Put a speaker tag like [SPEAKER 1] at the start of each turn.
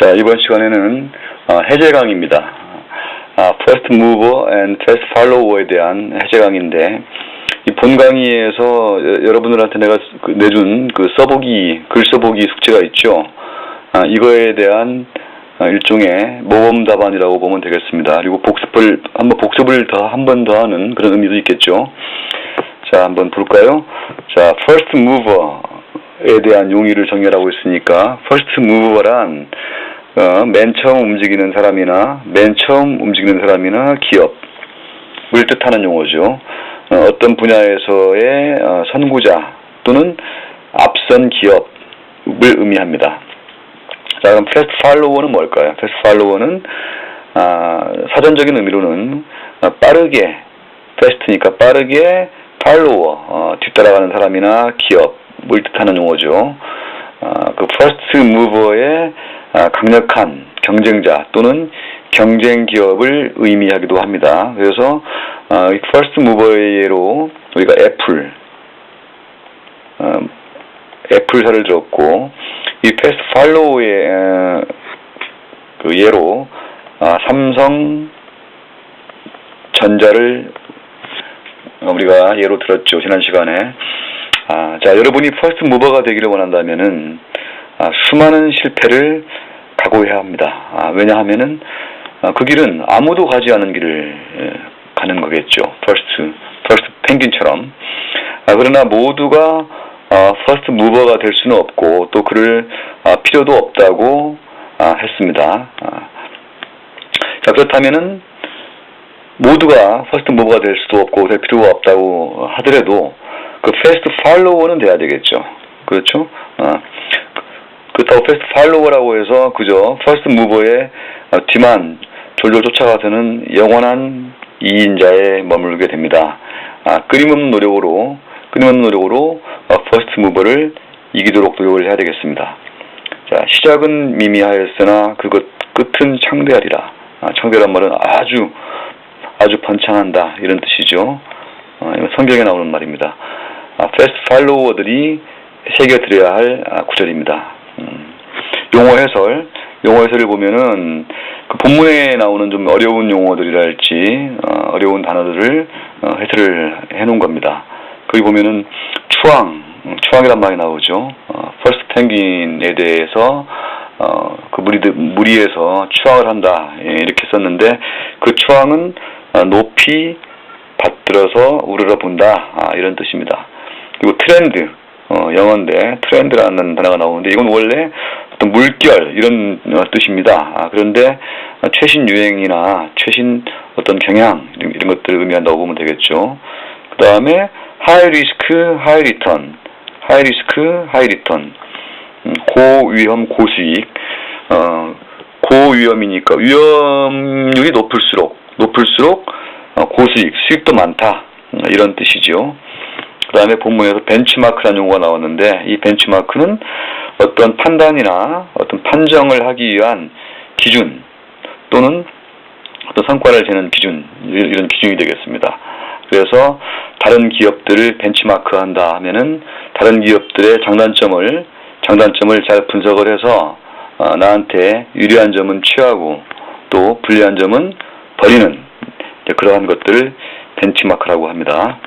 [SPEAKER 1] 자, 이번 시간에는 어, 해제 강의입니다. 아, First Mover and Fast Follower에 대한 해제 강의인데 이 본 강의에서 여- 여러분들한테 내가 그 내준 그 써보기 글 써보기 숙제가 있죠. 아, 이거에 대한 어, 일종의 모범 답안이라고 보면 되겠습니다. 그리고 복습을 한번 복습을 더 한 번 더 하는 그런 의미도 있겠죠. 자, 한번 볼까요? 자, First Mover에 대한 용의를 정의하고 있으니까 First Mover란 어, 맨 처음 움직이는 사람이나 맨 처음 움직이는 사람이나 기업을 뜻하는 용어죠. 어, 떤 분야에서의 어, 선구자 또는 앞선 기업을 의미합니다. 자, 그럼 패스트 팔로워는 뭘까요? 패스트 팔로워는 아, 사전적인 의미로는 어, 빠르게 패스트니까 빠르게 팔로워 어, 뒤따라가는 사람이나 기업을 뜻하는 용어죠. 아, 그 퍼스트 무버의 아, 강력한 경쟁자 또는 경쟁 기업을 의미하기도 합니다. 그래서 아, 이 퍼스트 무버의 예로 우리가 애플 어, 애플사를 들었고 이 패스트 팔로우의 어, 그 예로 아, 삼성 전자를 우리가 예로 들었죠 지난 시간에 아, 자 여러분이 퍼스트 무버가 되기를 원한다면은 아, 수많은 실패를 각오해야 합니다. 아, 왜냐하면은 아, 그 길은 아무도 가지 않은 길을 예, 가는 거겠죠. 퍼스트 퍼스트 펭귄처럼. 아, 그러나 모두가 아, 퍼스트 무버가 될 수는 없고 또 아, 필요도 없다고 아, 했습니다. 아, 자 그렇다면은 모두가 퍼스트 무버가 될 수도 없고 될 필요가 없다고 하더라도 그 패스트 팔로워는 돼야 되겠죠. 그렇죠? 아, 그렇다고 패스트 팔로워라고 해서 그저 퍼스트 무버의 어, 뒤만 졸졸 쫓아가서는 영원한 이인자에 머물게 됩니다. 아, 끊임없는 노력으로 끊임없는 노력으로 어, 퍼스트 무버를 이기도록 노력을 해야 되겠습니다. 자, 시작은 미미하였으나 그것 끝은 창대하리라. 아, 창대란 말은 아주 아주 번창한다 이런 뜻이죠. 어, 이건 성경에 나오는 말입니다. 아, 패스트 팔로워들이 새겨들어야 할 아, 구절입니다. 음, 용어 해설, 용어 해설을 보면은 그 본문에 나오는 좀 어려운 용어들이랄지 어, 어려운 단어들을 어, 해설을 해놓은 겁니다. 거기 보면은 추앙, 음, 추앙이란 말이 나오죠. 어, 퍼스트 펭귄에 대해서 어, 그 무리 무리에서 추앙을 한다 예, 이렇게 썼는데 그 추앙은 어, 높이 받들어서 우러러 본다 아, 이런 뜻입니다. 그리고 트렌드 어, 영어인데 트렌드라는 단어가 나오는데 이건 원래 어떤 물결 이런 어, 뜻입니다. 아, 그런데 어, 최신 유행이나 최신 어떤 경향 이런, 이런 것들을 의미한다고 보면 되겠죠. 그 다음에 하이 리스크 하이 리턴 하이 리스크 하이 리턴 음, 고위험 고수익 어, 고위험이니까 위험률이 높을수록 높을수록 어, 고수익 수익도 많다 음, 이런 뜻이죠. 그 다음에 본문에서 벤치마크라는 용어가 나왔는데 이 벤치마크는 어떤 판단이나 어떤 판정을 하기 위한 기준 또는 어떤 성과를 재는 기준 이- 이런 기준이 되겠습니다. 그래서 다른 기업들을 벤치마크한다 하면은 다른 기업들의 장단점을 장단점을 잘 분석을 해서 어, 나한테 유리한 점은 취하고 또 불리한 점은 버리는 그러한 것들을 벤치마크라고 합니다.